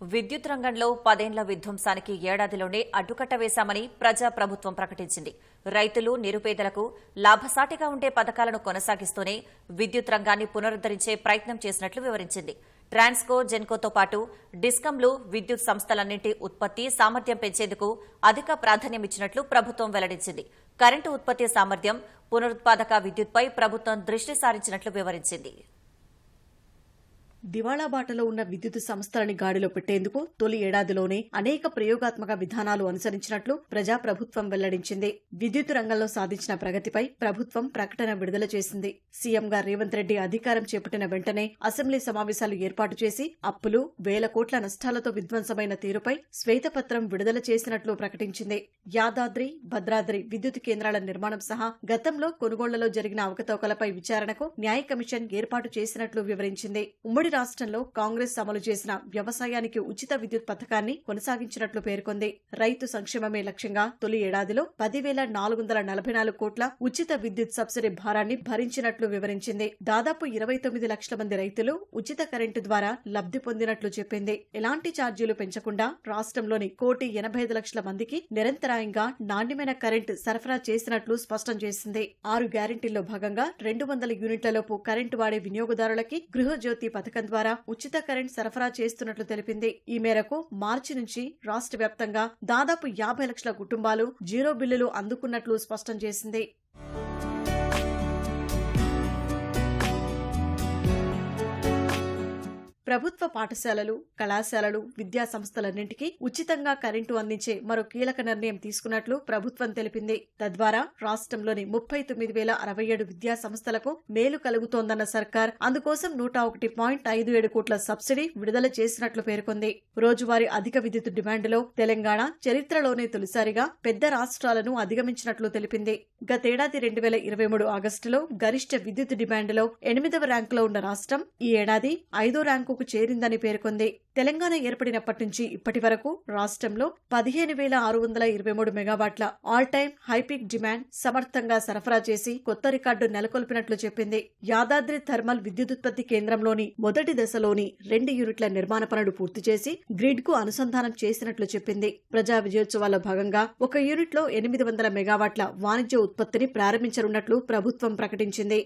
విద్యుత్ రంగంలో పదేండ్ల విధ్వంసానికి ఏడాదిలోనే అడ్డుకట్ట వేశామని ప్రజా ప్రభుత్వం ప్రకటించింది. రైతులు నిరుపేదలకు లాభసాటిగా ఉండే పథకాలను కొనసాగిస్తూనే విద్యుత్ రంగాన్ని పునరుద్దరించే ప్రయత్నం చేసినట్లు వివరించింది. ట్రాన్స్కో జెన్కోతో పాటు డిస్కంలు విద్యుత్ సంస్థలన్నింటి ఉత్పత్తి సామర్థ్యం పెంచేందుకు అధిక ప్రాధాన్యమిచ్చినట్లు ప్రభుత్వం వెల్లడించింది. కరెంటు ఉత్పత్తి సామర్థ్యం పునరుత్పాదక విద్యుత్పై ప్రభుత్వం దృష్టి సారించినట్లు వివరించింది. దివాళా బాటలో ఉన్న విద్యుత్ సంస్థలని గాడిలో పెట్టేందుకు తొలి ఏడాదిలోనే అనేక ప్రయోగాత్మక విధానాలు అనుసరించినట్లు ప్రజాప్రభుత్వం వెల్లడించింది. విద్యుత్ రంగంలో సాధించిన ప్రగతిపై ప్రభుత్వం ప్రకటన విడుదల చేసింది. సీఎంగా రేవంత్ రెడ్డి అధికారం చేపట్టిన వెంటనే అసెంబ్లీ సమావేశాలు ఏర్పాటు చేసి అప్పులు వేల కోట్ల నష్టాలతో విధ్వంసమైన తీరుపై శ్వేతపత్రం విడుదల చేసినట్లు ప్రకటించింది. యాదాద్రి భద్రాద్రి విద్యుత్ కేంద్రాల నిర్మాణం సహా గతంలో కొనుగోళ్ళలో జరిగిన అవకతవకలపై విచారణకు న్యాయ కమిషన్ ఏర్పాటు చేసినట్లు వివరించింది. ఉమ్మడి రాష్ట్రంలో కాంగ్రెస్ అమలు చేసిన వ్యవసాయానికి ఉచిత విద్యుత్ పథకాన్ని కొనసాగించినట్లు పేర్కొంది. రైతు సంక్షేమమే లక్ష్యంగా తొలి ఏడాదిలో పదివేల నాలుగు వందల నలభై నాలుగు కోట్ల ఉచిత విద్యుత్ సబ్సిడీ భారాన్ని భరించినట్లు వివరించింది. దాదాపు ఇరవై తొమ్మిది లక్షల మంది రైతులు ఉచిత కరెంటు ద్వారా లబ్ధి పొందినట్లు చెప్పింది. ఎలాంటి ఛార్జీలు పెంచకుండా రాష్ట్రంలోని కోటి ఎనభై ఐదు లక్షల మందికి నిరంతరాయంగా నాణ్యమైన కరెంటు సరఫరా చేసినట్లు స్పష్టం చేసింది. ఆరు గ్యారెంటీల్లో భాగంగా రెండు వందల యూనిట్లలోపు కరెంటు వాడే వినియోగదారులకి గృహజ్యోతి పథకం ద్వారా ఉచిత కరెంట్ సరఫరా చేస్తున్నట్లు తెలిపింది. ఈ మేరకు మార్చి నుంచి రాష్ట్ర వ్యాప్తంగా దాదాపు యాభై లక్షల కుటుంబాలు జీరో బిల్లులు అందుకున్నట్లు స్పష్టం చేసింది. ప్రభుత్వ పాఠశాలలు కళాశాలలు విద్యా సంస్థలన్నింటికీ ఉచితంగా కరెంటు అందించే మరో కీలక నిర్ణయం తీసుకున్నట్లు ప్రభుత్వం తెలిపింది. తద్వారా రాష్ట్రంలోని ముప్పై తొమ్మిది వేల అరవై ఏడు విద్యా సంస్థలకు మేలు కలుగుతోందన్న సర్కార్ అందుకోసం నూట ఒకటి పాయింట్ ఐదు ఏడు కోట్ల సబ్సిడీ విడుదల చేసినట్లు పేర్కొంది. రోజువారీ అధిక విద్యుత్ డిమాండ్లో తెలంగాణ చరిత్రలోనే తొలిసారిగా పెద్ద రాష్ట్రాలను అధిగమించినట్లు తెలిపింది. గతేడాది రెండు వేల ఇరవై మూడు ఆగస్టులో గరిష్ట విద్యుత్ డిమాండ్లో ఎనిమిదవ ర్యాంకులో ఉన్న రాష్ట్రం ఈ ఏడాది ఐదో ర్యాంకు వైపుకు చేరిందని పేర్కొంది. తెలంగాణ ఏర్పడినప్పటి నుంచి ఇప్పటి వరకు రాష్ట్రంలో పదిహేను వేల ఆరు వందల ఇరవై మూడు మెగావాట్ల ఆల్ టైమ్ హైపిక్ డిమాండ్ సమర్థంగా సరఫరా చేసి కొత్త రికార్డు నెలకొల్పినట్లు చెప్పింది. యాదాద్రి థర్మల్ విద్యుదుత్పత్తి కేంద్రంలోని మొదటి దశలోని రెండు యూనిట్ల నిర్మాణ పనులు పూర్తి చేసి గ్రిడ్కు అనుసంధానం చేసినట్లు చెప్పింది. ప్రజా విజయోత్సవాల్లో భాగంగా ఒక యూనిట్లో ఎనిమిది వందల మెగావాట్ల వాణిజ్య ఉత్పత్తిని ప్రారంభించనున్నట్లు ప్రభుత్వం ప్రకటించింది.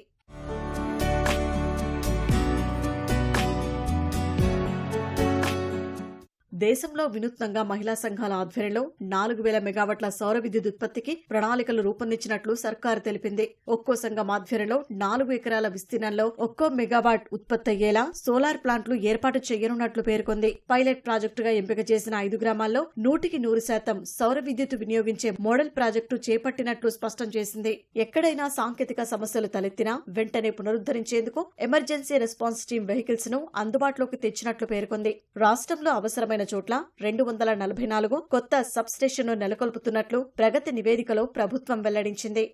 దేశంలో వినూత్నంగా మహిళా సంఘాల ఆధ్వర్యంలో నాలుగు వేల మెగావాట్ల సౌర విద్యుత్ ఉత్పత్తికి ప్రణాళికలు రూపొందించినట్లు సర్కారు తెలిపింది. ఒక్కో సంఘం ఆధ్వర్యంలో నాలుగు ఎకరాల విస్తీర్ణంలో ఒక్కో మెగావాట్ ఉత్పత్తి అయ్యేలా సోలార్ ప్లాంట్లు ఏర్పాటు చేయనున్నట్లు పేర్కొంది. పైలట్ ప్రాజెక్టుగా ఎంపిక చేసిన ఐదు గ్రామాల్లో నూటికి నూరు శాతం సౌర విద్యుత్ వినియోగించే మోడల్ ప్రాజెక్టు చేపట్టినట్లు స్పష్టం చేసింది. ఎక్కడైనా సాంకేతిక సమస్యలు తలెత్తినా వెంటనే పునరుద్దరించేందుకు ఎమర్జెన్సీ రెస్పాన్స్ టీం వెహికల్స్ను అందుబాటులోకి తెచ్చినట్లు పేర్కొంది. రాష్ట్రంలో అవసరమైన చోట్ల రెండు వందల నలభై నాలుగు కొత్త సబ్ స్టేషన్ను నెలకొల్పుతున్నట్లు ప్రగతి నివేదికలో ప్రభుత్వం వెల్లడించింది.